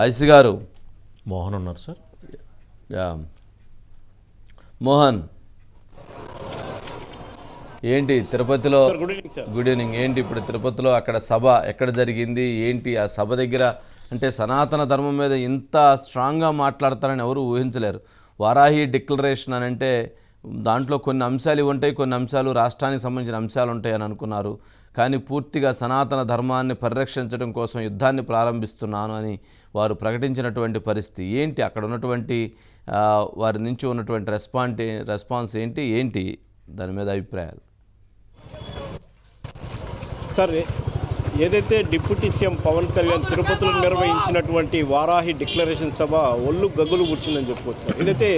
IC గారు. మోహన్ ఉన్నారు sir. Yeah. Mohan. ఏంటి తిరుపతిలో? Sir good evening sir. Good evening. ఏంటి ఇప్పుడు తిరుపతిలో అక్కడ సభ ఎక్కడ జరిగింది? ఏంటి ఆ సభ దగ్గర? అంటే సనాతన ధర్మం మీద ఇంత స్ట్రాంగ్గా మాట్లాడతారని ఎవరు ఊహించలేరు. వారాహి డిక్లరేషన్ అని అంటే దాంట్లో కొన్ని అంశాలు ఉంటాయి కొన్ని అంశాలు రాష్ట్రానికి సంబంధించిన అంశాలు ఉంటాయి అని అనుకున్నారు. కానీ పూర్తిగా సనాతన ధర్మాన్ని పరిరక్షించడం కోసం యుద్ధాన్ని ప్రారంభిస్తున్నాను అని వారు ప్రకటించినటువంటి పరిస్థితి ఏంటి? అక్కడ ఉన్నటువంటి వారి నుంచి ఉన్నటువంటి రెస్పాన్స్ రెస్పాన్స్ ఏంటి? ఏంటి? దాని మీద అభిప్రాయాలు. సరే ఏదైతే డిప్యూటీ సీఎం పవన్ కళ్యాణ్ తిరుపతిలో నిర్వహించినటువంటి వారాహి డిక్లరేషన్ సభ ఒళ్ళు గగ్గులు కూర్చుందని చెప్పుకోవచ్చు సార్. ఏదైతే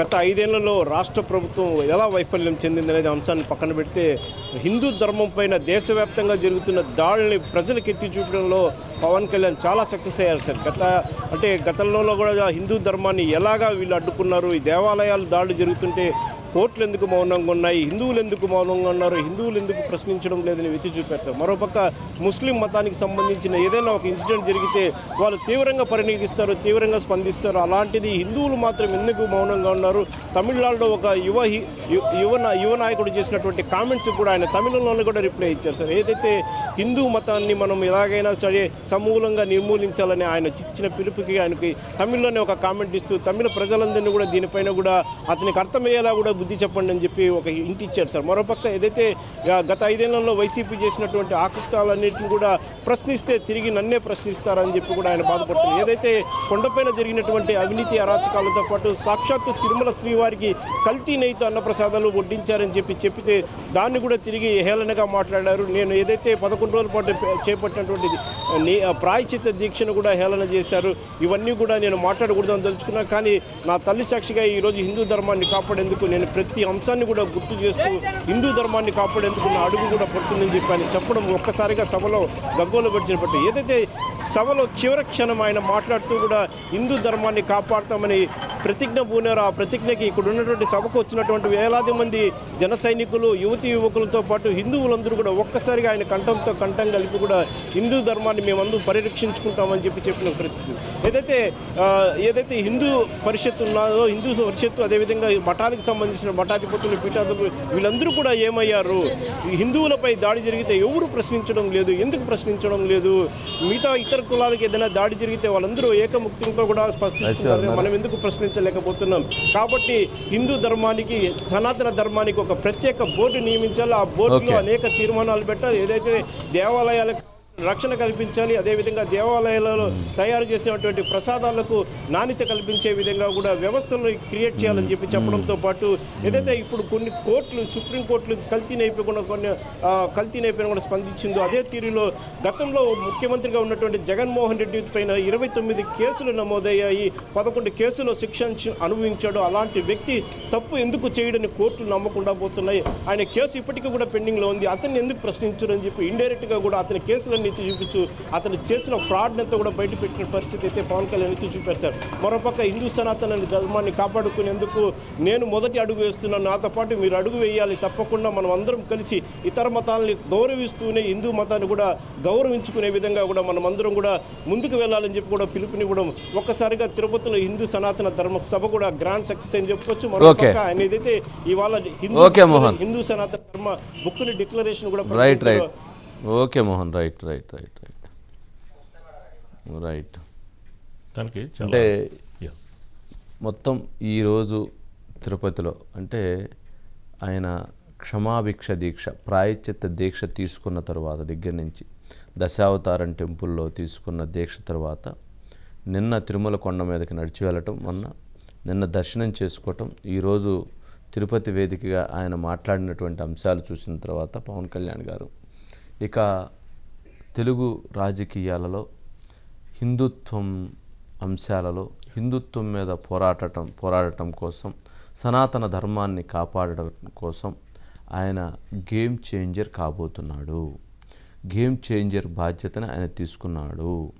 గత ఐదేళ్ళలో రాష్ట్ర ప్రభుత్వం ఎలా వైఫల్యం చెందిందనేది అంశాన్ని పక్కన పెడితే హిందూ ధర్మం పైన దేశవ్యాప్తంగా జరుగుతున్న దాడుల్ని ప్రజలకు ఎత్తి చూపడంలో పవన్ కళ్యాణ్ చాలా సక్సెస్ అయ్యారు సార్. గత అంటే గతంలో కూడా హిందూ ధర్మాన్ని ఎలాగా వీళ్ళు అడ్డుకున్నారు ఈ దేవాలయాలు దాడులు జరుగుతుంటే కోర్టులు ఎందుకు మౌనంగా ఉన్నాయి? హిందువులు ఎందుకు మౌనంగా ఉన్నారు? హిందువులు ఎందుకు ప్రశ్నించడం లేదని వెతి చూపారు సార్. మరోపక్క ముస్లిం మతానికి సంబంధించిన ఏదైనా ఒక ఇన్సిడెంట్ జరిగితే వాళ్ళు తీవ్రంగా పరిగణిస్తారు తీవ్రంగా స్పందిస్తారు. అలాంటిది హిందువులు మాత్రం ఎందుకు మౌనంగా ఉన్నారు? తమిళనాడులో ఒక యువ హి- యువ యువ నాయకుడు చేసినటువంటి కామెంట్స్ కూడా ఆయన తమిళంలోనే కూడా రిప్లై ఇచ్చారు సార్. ఏదైతే హిందూ మతాన్ని మనం ఎలాగైనా సరే సమూలంగా నిర్మూలించాలని ఆయన ఇచ్చిన పిలుపుకి ఆయనకి తమిళ్ళోనే ఒక కామెంట్ ఇస్తూ తమిళ ప్రజలందరినీ కూడా దీనిపైన కూడా అతనికి అర్థమయ్యేలా కూడా బుద్ధి చెప్పండి అని చెప్పి ఒక ఇంటి ఇచ్చారు సార్. మరోపక్క ఏదైతే గత ఐదేళ్ళలో వైసీపీ చేసినటువంటి ఆకృతాలన్నింటిని కూడా ప్రశ్నిస్తే తిరిగి నన్నే ప్రశ్నిస్తారని చెప్పి కూడా ఆయన బాధపడుతున్నారు. ఏదైతే కొండపైన జరిగినటువంటి అవినీతి అరాచకాలతో పాటు సాక్షాత్తు తిరుమల శ్రీవారికి కల్తీ నెయ్యితో అన్నప్రసాదాలు వడ్డించారని చెప్పి చెప్పితే దాన్ని కూడా తిరిగి హేళనగా మాట్లాడారు. నేను ఏదైతే పదకొండు రోజుల పాటు చేపట్టినటువంటి ప్రాయచిత్త దీక్షను కూడా హేళన చేశారు. ఇవన్నీ కూడా నేను మాట్లాడకూడదని తలుచుకున్నా కానీ నా తల్లి సాక్షిగా ఈరోజు హిందూ ధర్మాన్ని కాపాడేందుకు నేను ప్రతి అంశాన్ని కూడా గుర్తు చేస్తూ హిందూ ధర్మాన్ని కాపాడేందుకు అడుగు కూడా పడుతుందని చెప్పి చెప్పడం ఒక్కసారిగా సభలో గగ్గోలు పడిచినట్టు ఏదైతే సభలో చివరి క్షణం ఆయన మాట్లాడుతూ కూడా హిందూ ధర్మాన్ని కాపాడతామని ప్రతిజ్ఞ పూనారు ఆ ప్రతిజ్ఞకి ఇక్కడ ఉన్నటువంటి సభకు వచ్చినటువంటి వేలాది మంది జన సైనికులు యువతి యువకులతో పాటు హిందువులందరూ కూడా ఒక్కసారిగా ఆయన కంఠంతో కంఠం కలిపి కూడా హిందూ ధర్మాన్ని మేమందరూ పరిరక్షించుకుంటామని చెప్పి చెప్పిన పరిస్థితి. ఏదైతే ఏదైతే హిందూ పరిషత్తు ఉన్నదో హిందూ పరిషత్తు అదేవిధంగా మఠానికి సంబంధించిన మఠాధిపతులు పీఠాధిపతులు వీళ్ళందరూ కూడా ఏమయ్యారు? హిందువులపై దాడి జరిగితే ఎవరు ప్రశ్నించడం లేదు? ఎందుకు ప్రశ్నించడం లేదు? మిగతా ఇతర కులాలకు ఏదైనా దాడి జరిగితే వాళ్ళందరూ ఏకముక్తంతో కూడా స్పష్టిస్తున్నారు మనం ఎందుకు ప్రశ్నించలేకపోతున్నాం కాబట్టి హిందూ ధర్మానికి సనాతన ధర్మానికి ఒక ప్రత్యేక బోర్డు నియమించాలి. ఆ బోర్డులో. అనేక తీర్మానాలు పెట్టాలి. ఏదైతే దేవాలయాలకు రక్షణ కల్పించాలి. అదేవిధంగా దేవాలయాలలో తయారు చేసినటువంటి ప్రసాదాలకు నాణ్యత కల్పించే విధంగా కూడా వ్యవస్థలు క్రియేట్ చేయాలని చెప్పి చెప్పడంతో పాటు ఏదైతే ఇప్పుడు కొన్ని కోర్టులు సుప్రీం కోర్టులు కల్తీ నైపోకుండా కొన్ని కల్తీ నైపోయిన కూడా స్పందించిందో అదే తీరులో గతంలో ముఖ్యమంత్రిగా ఉన్నటువంటి జగన్మోహన్ రెడ్డి పైన ఇరవై తొమ్మిది కేసులు నమోదయ్యాయి. పదకొండు కేసులు శిక్ష అనుభవించాడు. అలాంటి వ్యక్తి తప్పు ఎందుకు చేయడని కోర్టులు నమ్మకుండా పోతున్నాయి. ఆయన కేసు ఇప్పటికీ కూడా పెండింగ్లో ఉంది. అతన్ని ఎందుకు ప్రశ్నించరు అని చెప్పి ఇండైరెక్ట్గా కూడా అతని కేసులన్నీ ఎత్తి చూపించు అతను చేసిన ఫ్రాడ్ అంతా కూడా బయట పెట్టిన పరిస్థితి అయితే పవన్ కళ్యాణ్ ఎత్తి చూపారు సార్. మరోపక్క హిందూ సనాతన ధర్మాన్ని కాపాడుకునేందుకు నేను మొదటి అడుగు వేస్తున్నాను. నాతో పాటు మీరు అడుగు వేయాలి. తప్పకుండా మనం అందరం కలిసి ఇతర మతాలని గౌరవిస్తూనే హిందూ మతాన్ని కూడా గౌరవించుకునే విధంగా కూడా మనం అందరం కూడా ముందుకు వెళ్ళాలని చెప్పి కూడా పిలుపునివ్వడం ఒక్కసారిగా తిరుపతిలో హిందూ సనాతన ధర్మ సభ కూడా గ్రాండ్ సక్సెస్ అని చెప్పొచ్చు. మరోపక్క ఆయన ఏదైతే ఇవాళ హిందూ సనాతన ధర్మ బుక్ని డిక్లరేషన్ కూడా right. Right okay Mohan right right right right right దానికి అంటే. మొత్తం ఈరోజు తిరుపతిలో అంటే ఆయన క్షమాభిక్ష దీక్ష ప్రాయశ్చిత్త దీక్ష తీసుకున్న తర్వాత దగ్గర నుంచి దశావతారం టెంపుల్లో తీసుకున్న దీక్ష తర్వాత నిన్న తిరుమల కొండ మీదకి నడిచి వెళ్ళటం మొన్న నిన్న దర్శనం చేసుకోవటం ఈరోజు తిరుపతి వేదికగా ఆయన మాట్లాడినటువంటి అంశాలు చూసిన తర్వాత పవన్ కళ్యాణ్ గారు ఇక తెలుగు రాజకీయాలలో హిందుత్వం అంశాలలో హిందుత్వం మీద పోరాటం పోరాడటం కోసం సనాతన ధర్మాన్ని కాపాడటం కోసం ఆయన గేమ్ చేంజర్ కాబోతున్నాడు. గేమ్ చేంజర్ బాధ్యతను ఆయన తీసుకున్నాడు.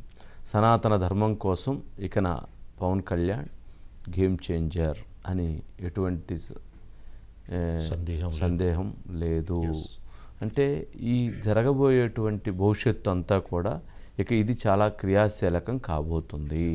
సనాతన ధర్మం కోసం ఇకన పవన్ కళ్యాణ్ గేమ్ చేంజర్ అని ఎటువంటి సందేహం. సందేహం లేదు. అంటే ఈ జరగబోయేటువంటి భవిష్యత్తు అంతా కూడా ఇక ఇది చాలా క్రియాశీలకం కాబోతుంది.